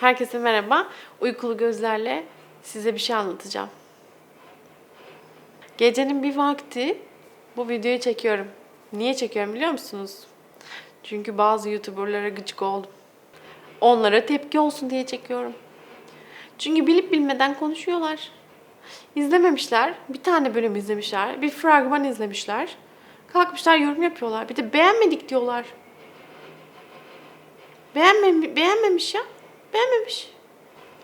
herkese merhaba. Uykulu gözlerle size bir şey anlatacağım. Gecenin bir vakti bu videoyu çekiyorum. Niye çekiyorum biliyor musunuz? Çünkü bazı YouTuber'lara gıcık oldum. Onlara tepki olsun diye çekiyorum. Çünkü bilip bilmeden konuşuyorlar. İzlememişler. Bir tane bölüm izlemişler. Bir fragman izlemişler. Kalkmışlar yorum yapıyorlar. Bir de beğenmedik diyorlar. Beğenmem beğenmemiş ya. Beğenmemiş.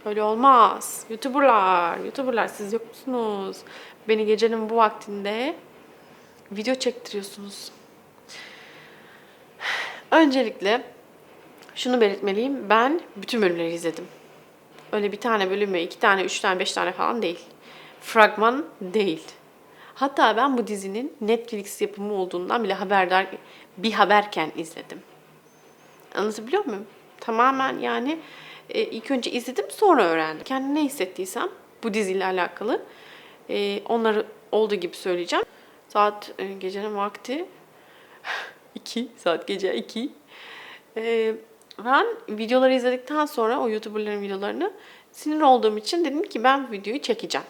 Öyle olmaz. Youtuberlar, Youtuberlar siz yok musunuz? Beni gecenin bu vaktinde video çektiriyorsunuz. Öncelikle şunu belirtmeliyim. Ben bütün bölümleri izledim. Öyle bir tane bölümü, iki tane, üç tane, beş tane falan değil. Fragman değil. Hatta ben bu dizinin Netflix yapımı olduğundan bile haberdar bir haberken izledim. Anlatabiliyor muyum? Tamamen yani e, ilk önce izledim sonra öğrendim. Kendi ne hissettiysem bu diziyle alakalı e, onları olduğu gibi söyleyeceğim. Saat e, gecenin vakti 2 saat gece 2. E, ben videoları izledikten sonra o YouTuber'ların videolarını sinir olduğum için dedim ki ben videoyu çekeceğim.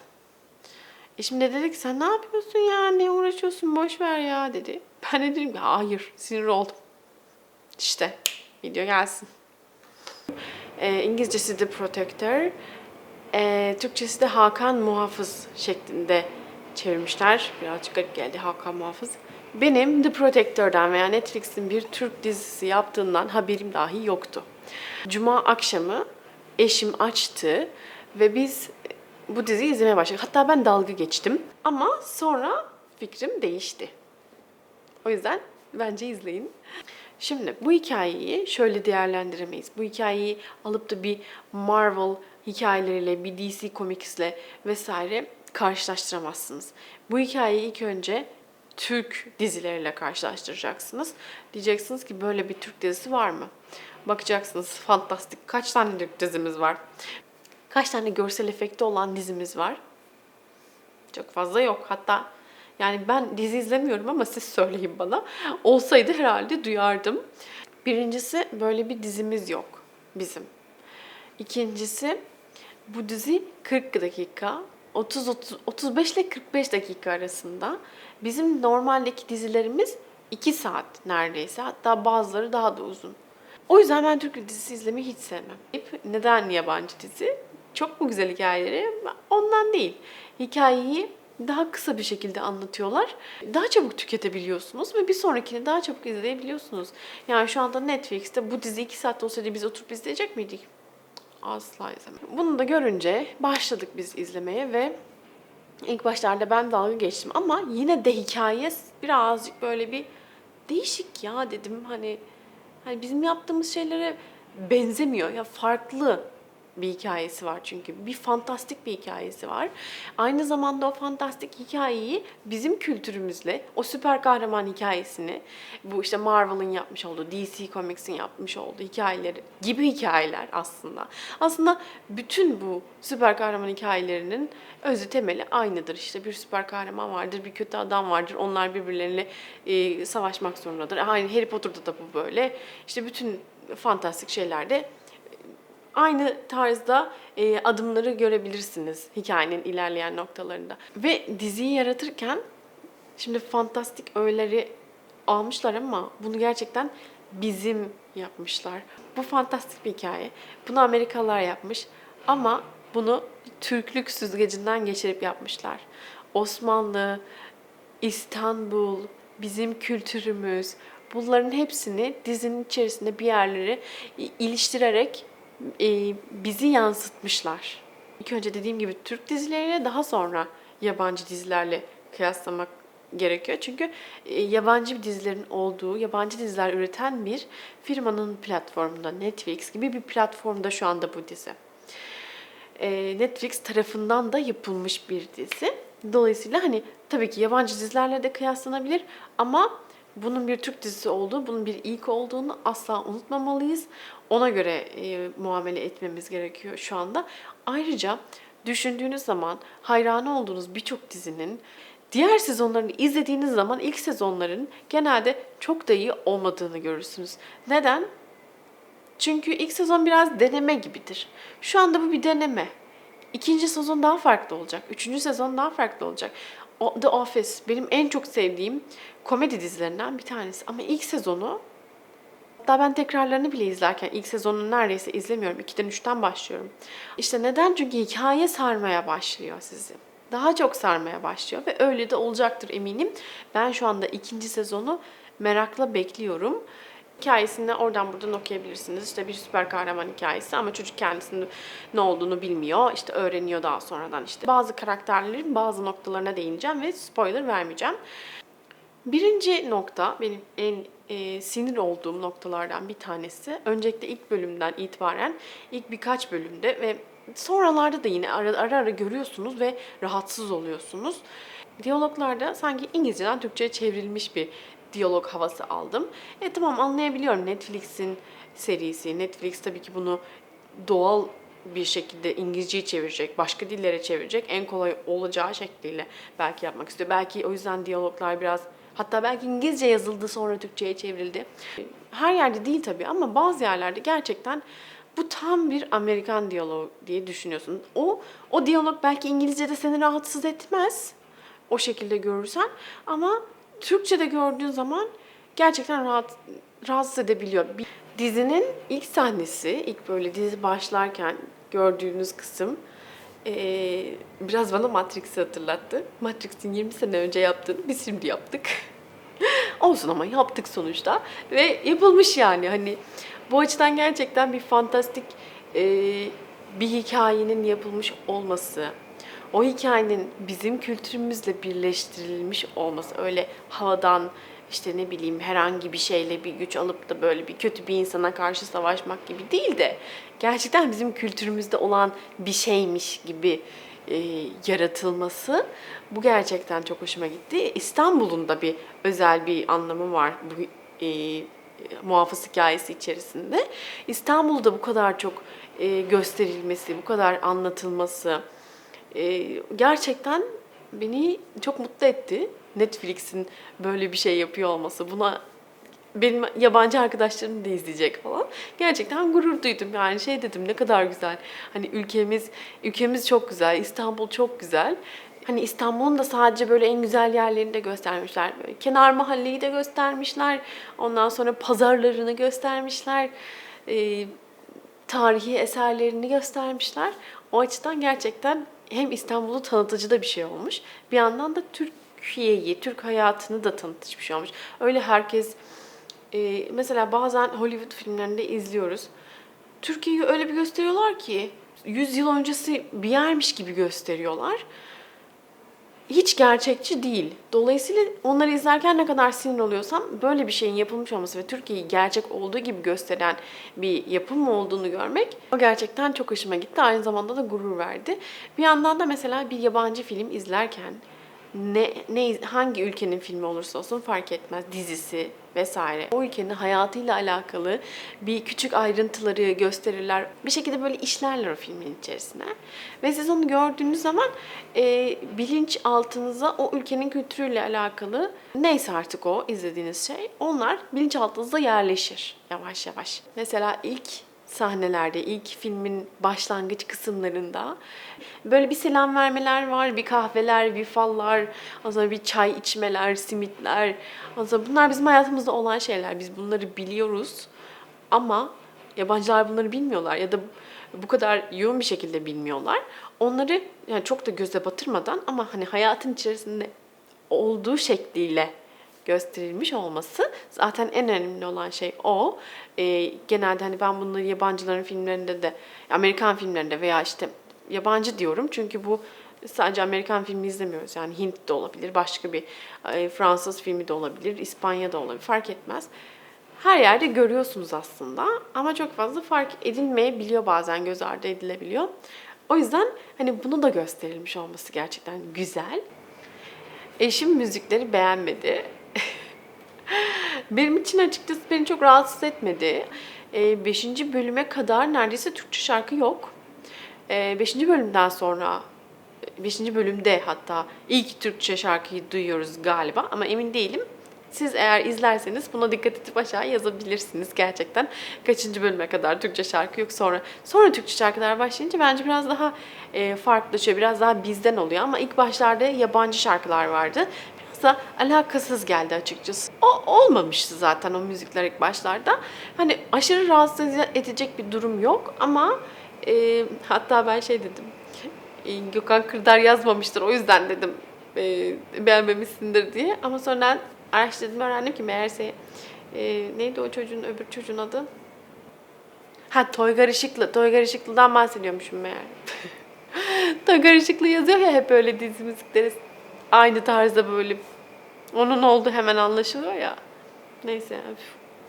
E şimdi dedik sen ne yapıyorsun ya ne uğraşıyorsun boş ver ya dedi. Ben de dedim ki hayır sinir oldum. İşte video gelsin. E, İngilizcesi The Protector. E, Türkçesi de Hakan Muhafız şeklinde çevirmişler. Birazcık garip geldi Hakan Muhafız. Benim The Protector'dan veya Netflix'in bir Türk dizisi yaptığından haberim dahi yoktu. Cuma akşamı eşim açtı ve biz bu diziyi izlemeye başladık. Hatta ben dalga geçtim. Ama sonra fikrim değişti. O yüzden bence izleyin. Şimdi bu hikayeyi şöyle değerlendiremeyiz. Bu hikayeyi alıp da bir Marvel hikayeleriyle, bir DC Comics'le vesaire karşılaştıramazsınız. Bu hikayeyi ilk önce Türk dizileriyle karşılaştıracaksınız. Diyeceksiniz ki böyle bir Türk dizisi var mı? Bakacaksınız fantastik kaç tane Türk dizimiz var? Kaç tane görsel efekti olan dizimiz var? Çok fazla yok. Hatta yani ben dizi izlemiyorum ama siz söyleyin bana. Olsaydı herhalde duyardım. Birincisi böyle bir dizimiz yok bizim. İkincisi bu dizi 40 dakika. 30, 30 35 ile 45 dakika arasında. Bizim normaldeki dizilerimiz 2 saat neredeyse. Hatta bazıları daha da uzun. O yüzden ben Türk dizisi izlemeyi hiç sevmem. Neden yabancı dizi? Çok mu güzel hikayeleri? Ondan değil. Hikayeyi daha kısa bir şekilde anlatıyorlar. Daha çabuk tüketebiliyorsunuz ve bir sonrakini daha çabuk izleyebiliyorsunuz. Yani şu anda Netflix'te bu dizi 2 saatte olsaydı biz oturup izleyecek miydik? Asla izlemedim. Bunu da görünce başladık biz izlemeye ve ilk başlarda ben dalga geçtim ama yine de hikaye birazcık böyle bir değişik ya dedim hani hani bizim yaptığımız şeylere benzemiyor ya farklı bir hikayesi var çünkü. Bir fantastik bir hikayesi var. Aynı zamanda o fantastik hikayeyi bizim kültürümüzle, o süper kahraman hikayesini, bu işte Marvel'ın yapmış olduğu, DC Comics'in yapmış olduğu hikayeleri gibi hikayeler aslında. Aslında bütün bu süper kahraman hikayelerinin özü temeli aynıdır. İşte bir süper kahraman vardır, bir kötü adam vardır. Onlar birbirleriyle e, savaşmak zorundadır. Aynı Harry Potter'da da bu böyle. İşte bütün fantastik şeylerde aynı tarzda e, adımları görebilirsiniz hikayenin ilerleyen noktalarında. Ve diziyi yaratırken şimdi fantastik öğeleri almışlar ama bunu gerçekten bizim yapmışlar. Bu fantastik bir hikaye. Bunu Amerikalılar yapmış ama bunu Türklük süzgecinden geçirip yapmışlar. Osmanlı, İstanbul, bizim kültürümüz, bunların hepsini dizinin içerisinde bir yerleri iliştirerek e, bizi yansıtmışlar. İlk önce dediğim gibi Türk dizileriyle daha sonra yabancı dizilerle kıyaslamak gerekiyor. Çünkü e, yabancı dizilerin olduğu, yabancı diziler üreten bir firmanın platformunda, Netflix gibi bir platformda şu anda bu dizi. E, Netflix tarafından da yapılmış bir dizi. Dolayısıyla hani tabii ki yabancı dizilerle de kıyaslanabilir ama bunun bir Türk dizisi olduğu, bunun bir ilk olduğunu asla unutmamalıyız. Ona göre e, muamele etmemiz gerekiyor şu anda. Ayrıca düşündüğünüz zaman hayranı olduğunuz birçok dizinin diğer sezonlarını izlediğiniz zaman ilk sezonların genelde çok da iyi olmadığını görürsünüz. Neden? Çünkü ilk sezon biraz deneme gibidir. Şu anda bu bir deneme. İkinci sezon daha farklı olacak. Üçüncü sezon daha farklı olacak. The Office benim en çok sevdiğim komedi dizilerinden bir tanesi. Ama ilk sezonu Hatta ben tekrarlarını bile izlerken ilk sezonunu neredeyse izlemiyorum. 2'den 3'ten başlıyorum. İşte neden? Çünkü hikaye sarmaya başlıyor sizi. Daha çok sarmaya başlıyor ve öyle de olacaktır eminim. Ben şu anda ikinci sezonu merakla bekliyorum. Hikayesini oradan buradan okuyabilirsiniz. İşte bir süper kahraman hikayesi ama çocuk kendisinin ne olduğunu bilmiyor. İşte öğreniyor daha sonradan işte. Bazı karakterlerin bazı noktalarına değineceğim ve spoiler vermeyeceğim. Birinci nokta benim en e, sinir olduğum noktalardan bir tanesi. Öncelikle ilk bölümden itibaren ilk birkaç bölümde ve sonralarda da yine ara ara, ara görüyorsunuz ve rahatsız oluyorsunuz. Diyaloglarda sanki İngilizceden Türkçe'ye çevrilmiş bir diyalog havası aldım. E tamam anlayabiliyorum Netflix'in serisi. Netflix tabii ki bunu doğal bir şekilde İngilizceyi çevirecek, başka dillere çevirecek en kolay olacağı şekliyle belki yapmak istiyor. Belki o yüzden diyaloglar biraz hatta belki İngilizce yazıldı sonra Türkçe'ye çevrildi. Her yerde değil tabii ama bazı yerlerde gerçekten bu tam bir Amerikan diyaloğu diye düşünüyorsun. O o diyalog belki İngilizce'de seni rahatsız etmez o şekilde görürsen ama Türkçe'de gördüğün zaman gerçekten rahat, rahatsız edebiliyor. Dizinin ilk sahnesi, ilk böyle dizi başlarken gördüğünüz kısım eee, biraz bana Matrix'i hatırlattı. Matrix'in 20 sene önce yaptığını biz şimdi yaptık. Olsun ama yaptık sonuçta ve yapılmış yani hani bu açıdan gerçekten bir fantastik eee, bir hikayenin yapılmış olması, o hikayenin bizim kültürümüzle birleştirilmiş olması öyle havadan işte ne bileyim herhangi bir şeyle bir güç alıp da böyle bir kötü bir insana karşı savaşmak gibi değil de gerçekten bizim kültürümüzde olan bir şeymiş gibi e, yaratılması bu gerçekten çok hoşuma gitti. İstanbul'un da bir özel bir anlamı var bu e, muhafız hikayesi içerisinde. İstanbul'da bu kadar çok e, gösterilmesi, bu kadar anlatılması e, gerçekten beni çok mutlu etti. Netflix'in böyle bir şey yapıyor olması. Buna benim yabancı arkadaşlarım da izleyecek falan. Gerçekten gurur duydum yani şey dedim ne kadar güzel. Hani ülkemiz ülkemiz çok güzel, İstanbul çok güzel. Hani İstanbul'un da sadece böyle en güzel yerlerini de göstermişler. Böyle kenar mahalleyi de göstermişler. Ondan sonra pazarlarını göstermişler. Ee, tarihi eserlerini göstermişler. O açıdan gerçekten hem İstanbul'u tanıtıcı da bir şey olmuş. Bir yandan da Türkiye'yi, Türk hayatını da tanıtıcı bir şey olmuş. Öyle herkes e, mesela bazen Hollywood filmlerinde izliyoruz. Türkiye'yi öyle bir gösteriyorlar ki 100 yıl öncesi bir yermiş gibi gösteriyorlar. Hiç gerçekçi değil. Dolayısıyla onları izlerken ne kadar sinir oluyorsam böyle bir şeyin yapılmış olması ve Türkiye'yi gerçek olduğu gibi gösteren bir yapım olduğunu görmek o gerçekten çok hoşuma gitti. Aynı zamanda da gurur verdi. Bir yandan da mesela bir yabancı film izlerken ne, ne hangi ülkenin filmi olursa olsun fark etmez dizisi vesaire. O ülkenin hayatıyla alakalı bir küçük ayrıntıları gösterirler. Bir şekilde böyle işlerler o filmin içerisine. Ve siz onu gördüğünüz zaman e, bilinç altınıza o ülkenin kültürüyle alakalı neyse artık o izlediğiniz şey onlar bilinçaltınıza yerleşir yavaş yavaş. Mesela ilk sahnelerde, ilk filmin başlangıç kısımlarında böyle bir selam vermeler var, bir kahveler, bir fallar, sonra bir çay içmeler, simitler. Sonra bunlar bizim hayatımızda olan şeyler. Biz bunları biliyoruz ama yabancılar bunları bilmiyorlar ya da bu kadar yoğun bir şekilde bilmiyorlar. Onları yani çok da göze batırmadan ama hani hayatın içerisinde olduğu şekliyle gösterilmiş olması zaten en önemli olan şey o. Ee, genelde hani ben bunları yabancıların filmlerinde de, Amerikan filmlerinde veya işte yabancı diyorum çünkü bu sadece Amerikan filmi izlemiyoruz. Yani Hint de olabilir, başka bir e, Fransız filmi de olabilir, İspanya da olabilir fark etmez. Her yerde görüyorsunuz aslında ama çok fazla fark edilmeyebiliyor bazen göz ardı edilebiliyor. O yüzden hani bunu da gösterilmiş olması gerçekten güzel. Eşim müzikleri beğenmedi. Benim için açıkçası beni çok rahatsız etmedi. 5. bölüme kadar neredeyse Türkçe şarkı yok. 5. bölümden sonra 5. bölümde hatta ilk Türkçe şarkıyı duyuyoruz galiba ama emin değilim. Siz eğer izlerseniz buna dikkat edip aşağı yazabilirsiniz gerçekten. Kaçıncı bölüme kadar Türkçe şarkı yok sonra. Sonra Türkçe şarkılar başlayınca bence biraz daha e, farklılaşıyor. Biraz daha bizden oluyor ama ilk başlarda yabancı şarkılar vardı. Da alakasız geldi açıkçası. O olmamıştı zaten o müzikler ilk başlarda. Hani aşırı rahatsız edecek bir durum yok ama e, hatta ben şey dedim. Gökhan Kırdar yazmamıştır o yüzden dedim e, beğenmemişsindir diye. Ama sonra araştırdım öğrendim ki meğerse e, neydi o çocuğun öbür çocuğun adı? Ha Toygar Işıklı. Toygar Işıklı'dan bahsediyormuşum meğer. Toygar Işıklı yazıyor ya hep öyle dizi müzikleri aynı tarzda böyle. Onun oldu hemen anlaşılıyor ya. Neyse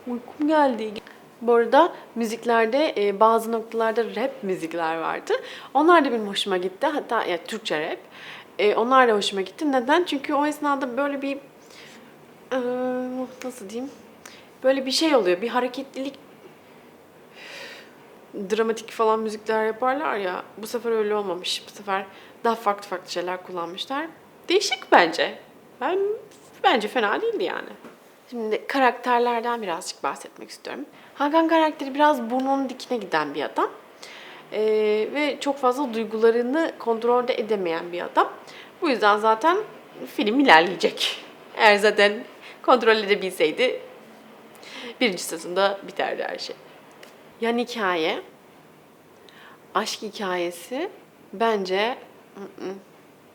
uykum geldi. Bu arada müziklerde e, bazı noktalarda rap müzikler vardı. Onlar da benim hoşuma gitti. Hatta ya Türkçe rap. E, onlar da hoşuma gitti. Neden? Çünkü o esnada böyle bir e, nasıl diyeyim? Böyle bir şey oluyor. Bir hareketlilik dramatik falan müzikler yaparlar ya. Bu sefer öyle olmamış. Bu sefer daha farklı farklı şeyler kullanmışlar. Değişik bence. Ben bence fena değildi yani. Şimdi karakterlerden birazcık bahsetmek istiyorum. Hakan karakteri biraz burnunun dikine giden bir adam. Ee, ve çok fazla duygularını kontrolde edemeyen bir adam. Bu yüzden zaten film ilerleyecek. Eğer zaten kontrol edebilseydi birinci sezonda biterdi her şey. Yan hikaye, aşk hikayesi bence ı-ı,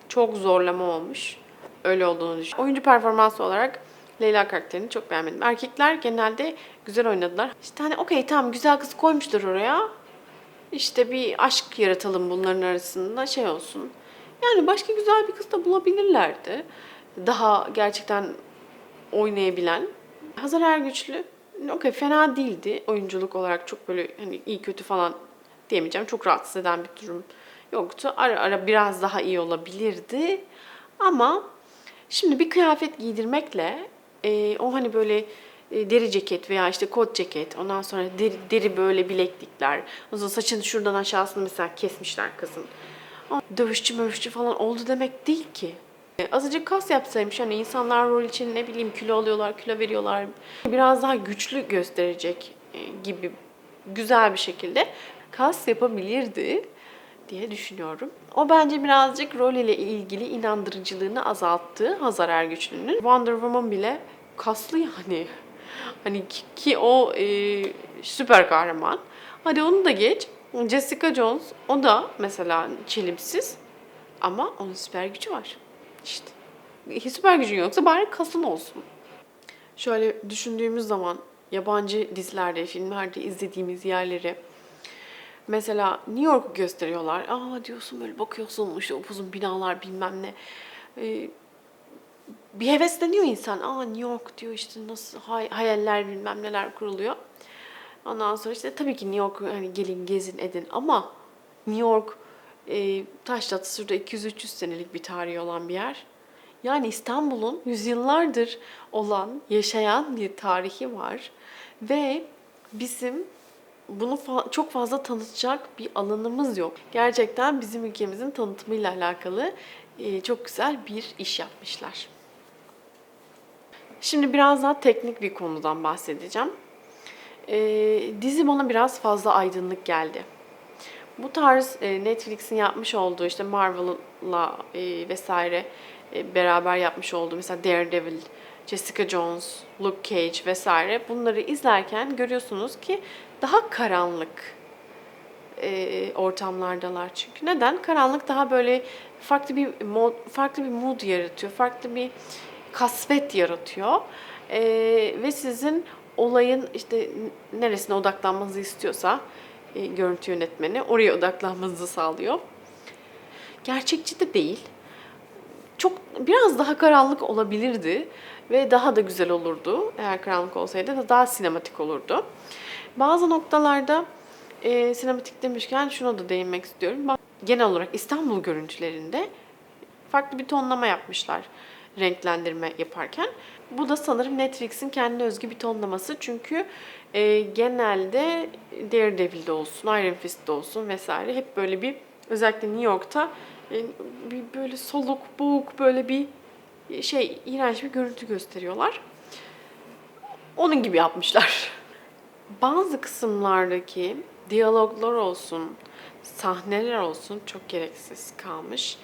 çok zorlama olmuş. Öyle olduğunu düşünüyorum. Oyuncu performansı olarak Leyla karakterini çok beğenmedim. Erkekler genelde güzel oynadılar. İşte hani okey tamam güzel kız koymuştur oraya. İşte bir aşk yaratalım bunların arasında şey olsun. Yani başka güzel bir kız da bulabilirlerdi. Daha gerçekten oynayabilen. Hazar Ergüçlü okey fena değildi oyunculuk olarak çok böyle hani iyi kötü falan diyemeyeceğim. Çok rahatsız eden bir durum yoktu. Ara ara biraz daha iyi olabilirdi. Ama şimdi bir kıyafet giydirmekle e, o hani böyle e, deri ceket veya işte kot ceket ondan sonra deri, deri böyle bileklikler o zaman saçını şuradan aşağısını mesela kesmişler kızın. Ama dövüşçü mövüşçü falan oldu demek değil ki. E, Azıcık kas yapsaymış hani insanlar rol için ne bileyim kilo alıyorlar, kilo veriyorlar. Biraz daha güçlü gösterecek e, gibi güzel bir şekilde kas yapabilirdi diye düşünüyorum. O bence birazcık rol ile ilgili inandırıcılığını azalttı Hazar Ergüçlü'nün. Wonder Woman bile kaslı yani. Hani ki, ki o e, süper kahraman. Hadi onu da geç. Jessica Jones o da mesela çelimsiz ama onun süper gücü var. İşte. Süper gücün yoksa bari kasın olsun. Şöyle düşündüğümüz zaman yabancı dizilerde, filmlerde izlediğimiz yerleri Mesela New York'u gösteriyorlar. Aa diyorsun böyle bakıyorsun işte upuzun binalar bilmem ne. Ee, bir hevesleniyor insan. Aa New York diyor işte nasıl hay- hayaller bilmem neler kuruluyor. Ondan sonra işte tabii ki New York hani gelin gezin edin ama New York e, Taşratı şurada 200-300 senelik bir tarihi olan bir yer. Yani İstanbul'un yüzyıllardır olan, yaşayan bir tarihi var. Ve bizim bunu fa- çok fazla tanıtacak bir alanımız yok. Gerçekten bizim ülkemizin tanıtımıyla alakalı e, çok güzel bir iş yapmışlar. Şimdi biraz daha teknik bir konudan bahsedeceğim. E, dizi bana biraz fazla aydınlık geldi. Bu tarz e, Netflix'in yapmış olduğu işte Marvel'la e, vesaire e, beraber yapmış olduğu mesela Daredevil, Jessica Jones, Luke Cage vesaire bunları izlerken görüyorsunuz ki daha karanlık e, ortamlardalar çünkü. Neden? Karanlık daha böyle farklı bir mod, farklı bir mood yaratıyor, farklı bir kasvet yaratıyor E, ve sizin olayın işte neresine odaklanmanızı istiyorsa e, görüntü yönetmeni oraya odaklanmanızı sağlıyor. Gerçekçi de değil. Çok biraz daha karanlık olabilirdi ve daha da güzel olurdu. Eğer karanlık olsaydı da daha sinematik olurdu. Bazı noktalarda e, sinematik demişken şuna da değinmek istiyorum. Genel olarak İstanbul görüntülerinde farklı bir tonlama yapmışlar renklendirme yaparken. Bu da sanırım Netflix'in kendine özgü bir tonlaması. Çünkü e, genelde Daredevil'de olsun, Iron Fist'te olsun vesaire hep böyle bir özellikle New York'ta e, bir böyle soluk, boğuk böyle bir şey iğrenç bir görüntü gösteriyorlar. Onun gibi yapmışlar. Bazı kısımlardaki diyaloglar olsun, sahneler olsun çok gereksiz kalmış.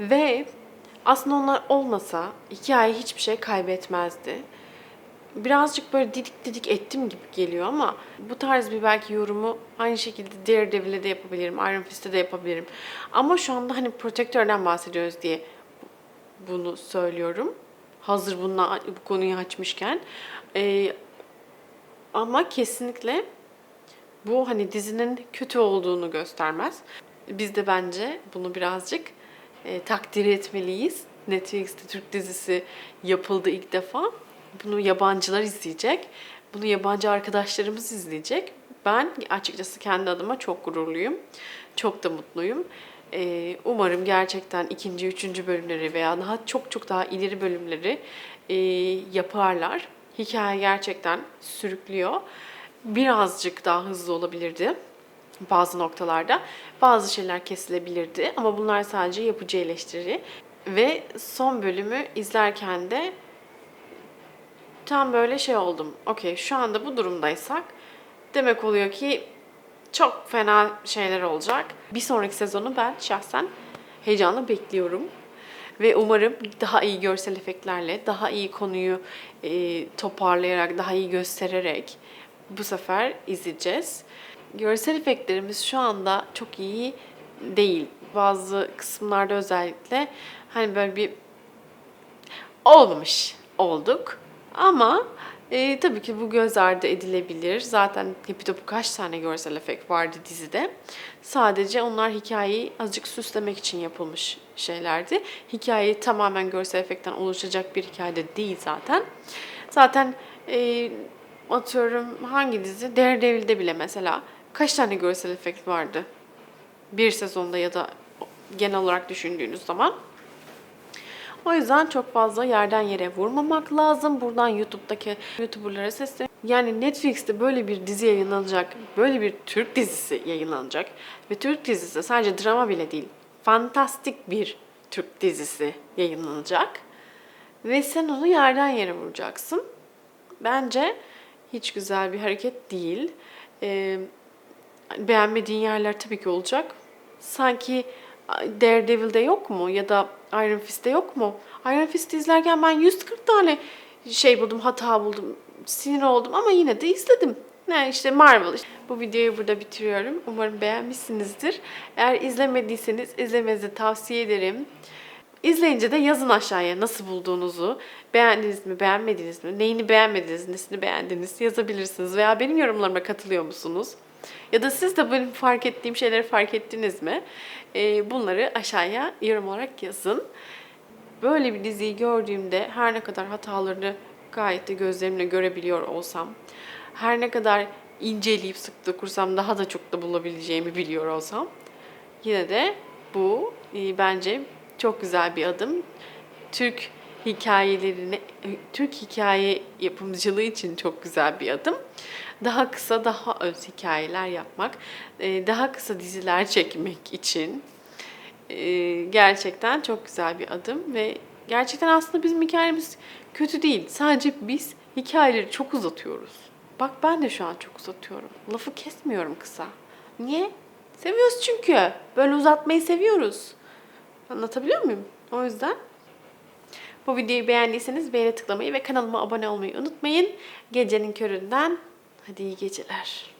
Ve aslında onlar olmasa hikaye hiçbir şey kaybetmezdi. Birazcık böyle didik didik ettim gibi geliyor ama bu tarz bir belki yorumu aynı şekilde Daredevil'e de yapabilirim, Iron Fist'e de yapabilirim. Ama şu anda hani Protector'dan bahsediyoruz diye bunu söylüyorum. Hazır bununla bu konuyu açmışken. Ee, ama kesinlikle bu hani dizinin kötü olduğunu göstermez. Biz de bence bunu birazcık e, takdir etmeliyiz. Netflix'te Türk dizisi yapıldı ilk defa. Bunu yabancılar izleyecek. Bunu yabancı arkadaşlarımız izleyecek. Ben açıkçası kendi adıma çok gururluyum. Çok da mutluyum. Ee, umarım gerçekten ikinci, üçüncü bölümleri veya daha çok çok daha ileri bölümleri e, yaparlar. Hikaye gerçekten sürüklüyor. Birazcık daha hızlı olabilirdi bazı noktalarda. Bazı şeyler kesilebilirdi ama bunlar sadece yapıcı eleştiri. Ve son bölümü izlerken de tam böyle şey oldum. Okey şu anda bu durumdaysak demek oluyor ki çok fena şeyler olacak. Bir sonraki sezonu ben şahsen heyecanla bekliyorum. Ve umarım daha iyi görsel efektlerle, daha iyi konuyu e, toparlayarak, daha iyi göstererek bu sefer izleyeceğiz. Görsel efektlerimiz şu anda çok iyi değil. Bazı kısımlarda özellikle hani böyle bir olmamış olduk. Ama e, tabii ki bu göz ardı edilebilir. Zaten Hepi Topu kaç tane görsel efekt vardı dizide. Sadece onlar hikayeyi azıcık süslemek için yapılmış şeylerdi. Hikaye tamamen görsel efektten oluşacak bir hikayede değil zaten. Zaten e, atıyorum hangi dizi? Daredevil'de bile mesela kaç tane görsel efekt vardı? Bir sezonda ya da genel olarak düşündüğünüz zaman. O yüzden çok fazla yerden yere vurmamak lazım. Buradan YouTube'daki YouTuber'lara sesleniyorum. Yani Netflix'te böyle bir dizi yayınlanacak, böyle bir Türk dizisi yayınlanacak ve Türk dizisi sadece drama bile değil, fantastik bir Türk dizisi yayınlanacak ve sen onu yerden yere vuracaksın. Bence hiç güzel bir hareket değil. Ee, beğenmediğin yerler tabii ki olacak. Sanki Daredevil'de yok mu ya da Iron Fist'te yok mu? Iron Fist'i izlerken ben 140 tane şey buldum, hata buldum. Sinir oldum ama yine de izledim. Ne işte Marvel. Bu videoyu burada bitiriyorum. Umarım beğenmişsinizdir. Eğer izlemediyseniz izlemenizi tavsiye ederim. İzleyince de yazın aşağıya nasıl bulduğunuzu, beğendiniz mi, beğenmediniz mi, neyini beğenmediniz, nesini beğendiniz yazabilirsiniz. Veya benim yorumlarıma katılıyor musunuz? Ya da siz de benim fark ettiğim şeyleri fark ettiniz mi? Ee, bunları aşağıya yorum olarak yazın. Böyle bir diziyi gördüğümde her ne kadar hatalarını gayet de gözlerimle görebiliyor olsam, her ne kadar inceleyip sık dokursam daha da çok da bulabileceğimi biliyor olsam, yine de bu e, bence çok güzel bir adım. Türk hikayelerini, Türk hikaye yapımcılığı için çok güzel bir adım. Daha kısa, daha öz hikayeler yapmak, e, daha kısa diziler çekmek için e, gerçekten çok güzel bir adım ve gerçekten aslında bizim hikayemiz kötü değil. Sadece biz hikayeleri çok uzatıyoruz. Bak ben de şu an çok uzatıyorum. Lafı kesmiyorum kısa. Niye? Seviyoruz çünkü. Böyle uzatmayı seviyoruz. Anlatabiliyor muyum? O yüzden bu videoyu beğendiyseniz beğeni tıklamayı ve kanalıma abone olmayı unutmayın. Gecenin köründen hadi iyi geceler.